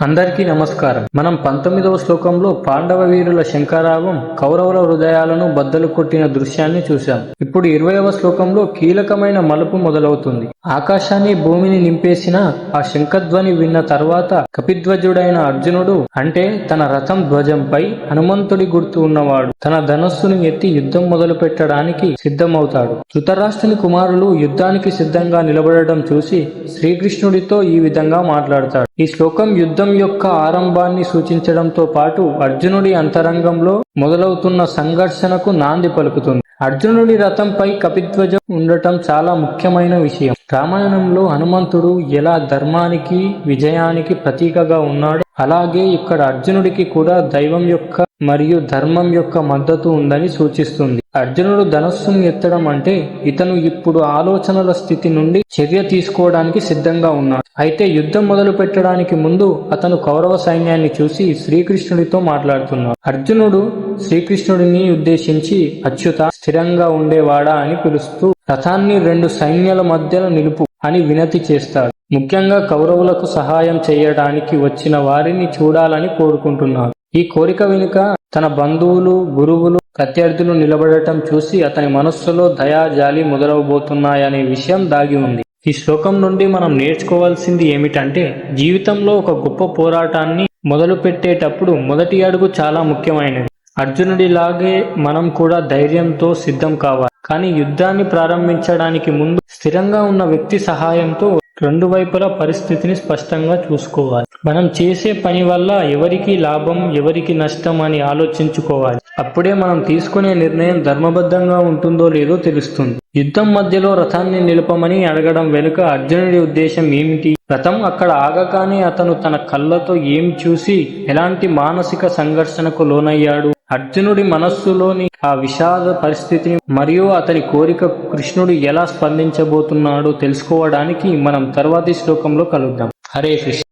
అందరికీ నమస్కారం. మనం పంతొమ్మిదవ శ్లోకంలో పాండవ వీరుల శంఖారావం కౌరవుల హృదయాలను బద్దలు కొట్టిన దృశ్యాన్ని చూశాం. ఇప్పుడు ఇరవయవ శ్లోకంలో కీలకమైన మలుపు మొదలవుతుంది. ఆకాశాన్ని భూమిని నింపేసిన ఆ శంఖధ్వని విన్న తర్వాత కపిధ్వజుడైన అర్జునుడు అంటే తన రథం ధ్వజంపై హనుమంతుడి గుర్తు ఉన్నవాడు తన ధనస్సును ఎత్తి యుద్ధం మొదలు పెట్టడానికి సిద్ధమవుతాడు. ధృతరాష్ట్రుని కుమారులు యుద్ధానికి సిద్ధంగా నిలబడటం చూసి శ్రీకృష్ణుడితో ఈ విధంగా మాట్లాడతాడు. ఈ శ్లోకం యుద్ధం యొక్క ఆరంభాన్ని సూచించడంతో పాటు అర్జునుడి అంతరంగంలో మొదలవుతున్న సంఘర్షణకు నాంది పలుకుతుంది. అర్జునుడి రథంపై కపిధ్వజం ఉండటం చాలా ముఖ్యమైన విషయం. రామాయణంలో హనుమంతుడు ఎలా ధర్మానికి విజయానికి ప్రతీకగా ఉన్నాడు అలాగే ఇక్కడ అర్జునుడికి కూడా దైవం యొక్క మరియు ధర్మం యొక్క మద్దతు ఉందని సూచిస్తుంది. అర్జునుడు ధనస్సును ఎత్తడం అంటే ఇతను ఇప్పుడు ఆలోచనల స్థితి నుండి చర్య తీసుకోవడానికి సిద్ధంగా ఉన్నాడు. అయితే యుద్ధం మొదలు పెట్టడానికి ముందు అతను కౌరవ సైన్యాన్ని చూసి శ్రీకృష్ణుడితో మాట్లాడుతున్నాడు. అర్జునుడు శ్రీకృష్ణుడిని ఉద్దేశించి అచ్యుత స్థిరంగా ఉండేవాడా అని పిలుస్తూ రథాన్ని రెండు సైన్యాల మధ్యలో నిలుపు అని వినతి చేస్తాడు. ముఖ్యంగా కౌరవులకు సహాయం చేయడానికి వచ్చిన వారిని చూడాలని కోరుకుంటున్నాడు. ఈ కోరిక వెనుక తన బంధువులు గురువులు ప్రత్యర్థులు నిలబడటం చూసి అతని మనస్సులో దయా జాలి మొదలవబోతున్నాయనే విషయం దాగి ఉంది. ఈ శ్లోకం నుండి మనం నేర్చుకోవాల్సింది ఏమిటంటే జీవితంలో ఒక గొప్ప పోరాటాన్ని మొదలు పెట్టేటప్పుడు మొదటి అడుగు చాలా ముఖ్యమైనది. అర్జునుడిలాగే మనం కూడా ధైర్యంతో సిద్ధం కావాలి. కానీ యుద్ధాన్ని ప్రారంభించడానికి ముందు స్థిరంగా ఉన్న వ్యక్తి సహాయంతో రెండు వైపుల పరిస్థితిని స్పష్టంగా చూసుకోవాలి. మనం చేసే పని వల్ల ఎవరికి లాభం ఎవరికి నష్టం అని ఆలోచించుకోవాలి. అప్పుడే మనం తీసుకునే నిర్ణయం ధర్మబద్ధంగా ఉంటుందో లేదో తెలుస్తుంది. యుద్ధం మధ్యలో రథాన్ని నిలపమని అడగడం వెనుక అర్జునుడి ఉద్దేశం ఏమిటి? రథం అక్కడ ఆగగానే అతను తన కళ్ళతో ఏం చూసి ఎలాంటి మానసిక సంఘర్షణకు లోనయ్యాడు? అర్జునుడి మనస్సులోని ఆ విషాద పరిస్థితిని మరియు అతని కోరిక కృష్ణుడు ఎలా స్పందించబోతున్నాడో తెలుసుకోవడానికి మనం తర్వాతి శ్లోకంలో కలుద్దాం. హరే కృష్ణ.